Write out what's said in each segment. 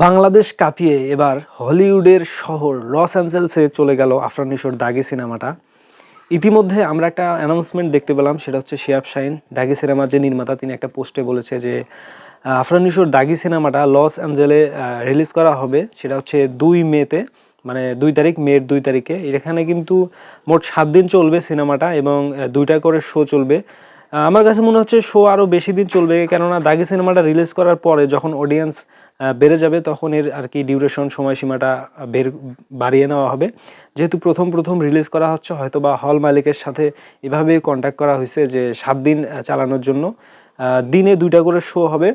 বাংলাদেশ কাঁপিয়ে এবার হলিউডের শহর লস অ্যাঞ্জেলসে চলে গেল আফরান নিশোর দাগি সিনেমাটা। ইতিমধ্যে আমরা একটা অ্যানাউন্সমেন্ট দেখতে পেলাম, সেটা হচ্ছে শিয়াব শাহিন, দাগি সিনেমার যে নির্মাতা, তিনি একটা পোস্টে বলেছে যে আফরান নিশোর দাগি সিনেমাটা লস অ্যাঞ্জেলে রিলিজ করা হবে, সেটা হচ্ছে দুই মেতে মানে দুই তারিখ, মের দুই তারিখে। এখানে কিন্তু মোট সাত দিন চলবে সিনেমাটা এবং দুইটা করে শো চলবে। আমার কাছে মনে হচ্ছে শো আরও বেশি দিন চলবে, কেননা দাগি সিনেমাটা রিলিজ করার পরে যখন অডিয়েন্স বেড়ে যাবে, তখন এর আর কি ডিউরেশন সময়সীমাটা বের, বাড়িয়ে নেওয়া হবে। যেহেতু প্রথম প্রথম রিলিজ করা হচ্ছে হয়তো বা হল মালিকের সাথে এভাবেই কন্ট্যাক্ট করা হয়েছে যে সাত দিন চালানোর জন্য। দিনে দুইটা করে শো হবে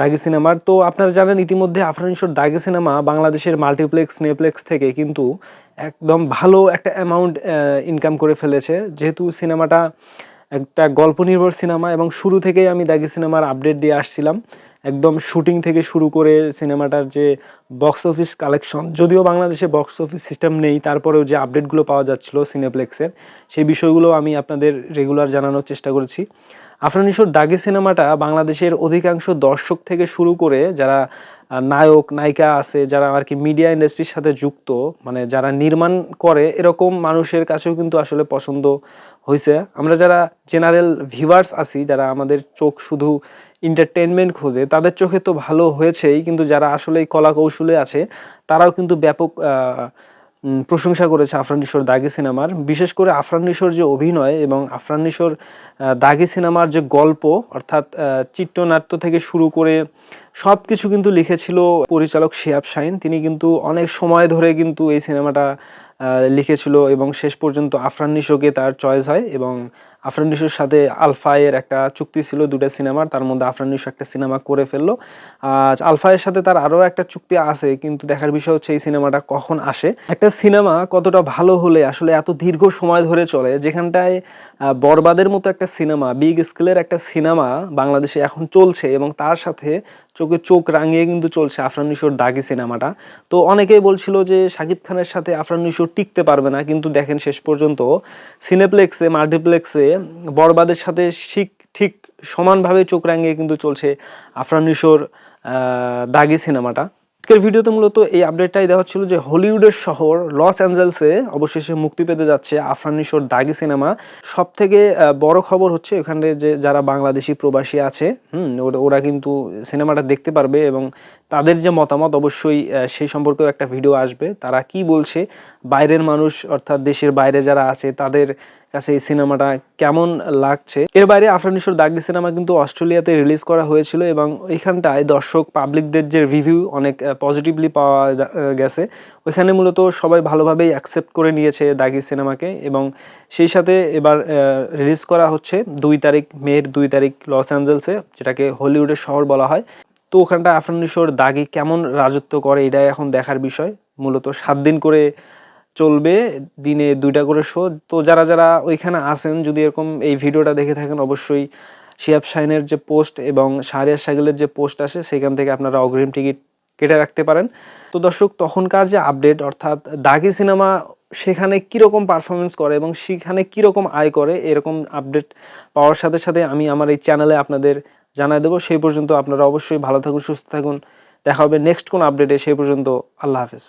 দাগি সিনেমার। তো আপনারা জানেন, ইতিমধ্যে আফরানিশোর দাগি সিনেমা বাংলাদেশের মাল্টিপ্লেক্স নেপ্লেক্স থেকে কিন্তু একদম ভালো একটা অ্যামাউন্ট ইনকাম করে ফেলেছে। যেহেতু সিনেমাটা একটা গল্প নির্ভর সিনেমা এবং শুরু থেকেই আমি দাগি সিনেমার আপডেট দিয়ে আসছিলাম। একদম শুটিং থেকে শুরু করে সিনেমাটার যে বক্স অফিস কালেকশন যদিও বাংলাদেশে বক্স অফিস সিস্টেম নেই, তারপরেও যে আপডেটগুলো পাওয়া যাচ্ছিল সিনেপ্লেক্সের সেই বিষয়গুলো আমি আপনাদের রেগুলার জানানোর চেষ্টা করেছি। আফরানিশোর দাগি সিনেমাটা বাংলাদেশের অধিকাংশ দর্শক থেকে শুরু করে যারা নায়ক, নায়িকা আছে, যারা আর কি মিডিয়া ইন্ডাস্ট্রির সাথে যুক্ত মানে যারা নির্মাণ করে, এরকম মানুষের কাছেও কিন্তু আসলে পছন্দ হয়েছে আমরা যারা জেনারেল ভিউয়ার্স আছি, যারা আমাদের চোখ শুধু এন্টারটেনমেন্ট খোঁজে, তাদের চোখে তো ভালো হয়েছেই, কিন্তু যারা আসলে কলা কৌশলে আছে, তারাও কিন্তু ব্যাপক প্রশংসা করেছে আফরান নিশোর দাগি সিনেমার। বিশেষ করে আফরান নিশোর যে অভিনয় এবং আফরান নিশোর দাগি সিনেমার যে গল্প, অর্থাৎ চিত্রনাট্য থেকে শুরু করে সব কিছু কিন্তু লিখেছিল পরিচালক শিয়াব শাহিন তিনি কিন্তু অনেক সময় ধরে কিন্তু এই সিনেমাটা লিখেছিল এবং শেষ পর্যন্ত আফরান নিশোকে তার চয়েস হয় এবং আফরান নিশোর সাথে আলফায়ের একটা চুক্তি ছিল দুটো সিনেমার, তার মধ্যে আফরান নিশো একটা সিনেমা করে ফেলল। আজ আলফায়ের সাথে তার আরও একটা চুক্তি আছে, কিন্তু দেখার বিষয় হচ্ছে এই সিনেমাটা কখন আসে। একটা সিনেমা কতটা ভালো হলে আসলে এত দীর্ঘ সময় ধরে চলে, যেখানটায় বরবাদের মতো একটা সিনেমা, বিগ স্কেলের একটা সিনেমা বাংলাদেশে এখন চলছে এবং তার সাথে চোখে চোখ রাঙিয়ে কিন্তু চলছে আফরান নিশোর দাগি সিনেমাটা। তো অনেকেই বলছিল যে শাকিব খানের সাথে আফরান নিশোর টিকতে পারবে না, কিন্তু দেখেন শেষ পর্যন্ত সিনেপ্লেক্সে, মাল্টিপ্লেক্সে বরবাদের সাথে ঠিক ঠিক সমানভাবে চোখ রাঙিয়ে কিন্তু চলছে আফরান নিশোর দাগি সিনেমাটা। আজকের ভিডিওতে মূলত এই আপডেটটাই দেওয়া ছিল যে হলিউডের শহর লস অ্যাঞ্জেলসে অবশেষে মুক্তি পেতে যাচ্ছে আফরান নিশোর দাগি সিনেমা। সব থেকে বড় খবর হচ্ছে এখানে যে যারা বাংলাদেশি প্রবাসী আছে, হুম, ওরা কিন্তু সিনেমাটা দেখতে পারবে এবং তাদের যে মতামত অবশ্যই সেই সম্পর্কেও একটা ভিডিও আসবে। তারা কি বলছে বাইরের মানুষ, অর্থাৎ দেশের বাইরে যারা আছে, তাদের কাছে এই সিনেমাটা কেমন লাগছে? এর বাইরে আফরানিশোর দাগি সিনেমা কিন্তু অস্ট্রেলিয়াতে রিলিজ করা হয়েছিল এবং এখানটায় দর্শক পাবলিকদের যে রিভিউ অনেক পজিটিভলি পাওয়া গেছে। ওইখানে মূলত সবাই ভালোভাবেই অ্যাকসেপ্ট করে নিয়েছে দাগি সিনেমাকে এবং সেই সাথে এবার রিলিজ করা হচ্ছে দুই তারিখ মের দুই তারিখ লস অ্যাঞ্জেলসে, যেটাকে হলিউডের শহর বলা হয়। তো ওখানটা আফরান নিশোর দাগি কেমন রাজত্ব করে, এটাই এখন দেখার বিষয়। মূলত সাত দিন করে চলবে, দিনে দুইটা করে শো তো যারা যারা ওইখানে আসেন যদি এরকম এই ভিডিওটা দেখে থাকেন, অবশ্যই শিয়াব শাহিনের যে পোস্ট এবং শাহরিয়ার সাগিলের যে পোস্ট আসে, সেখান থেকে আপনারা অগ্রিম টিকিট কেটে রাখতে পারেন। তো দর্শক, তখনকার যে আপডেট অর্থাৎ দাগি সিনেমা সেখানে কীরকম পারফরমেন্স করে এবং সেখানে কীরকম আয় করে, এরকম আপডেট পাওয়ার সাথে সাথে আমি আমার এই চ্যানেলে আপনাদের জানাই দেবো। সেই পর্যন্ত আপনারা অবশ্যই ভালো থাকুন, সুস্থ থাকুন। দেখা হবে নেক্সট কোন আপডেটে সেই পর্যন্ত আল্লাহ হাফেজ।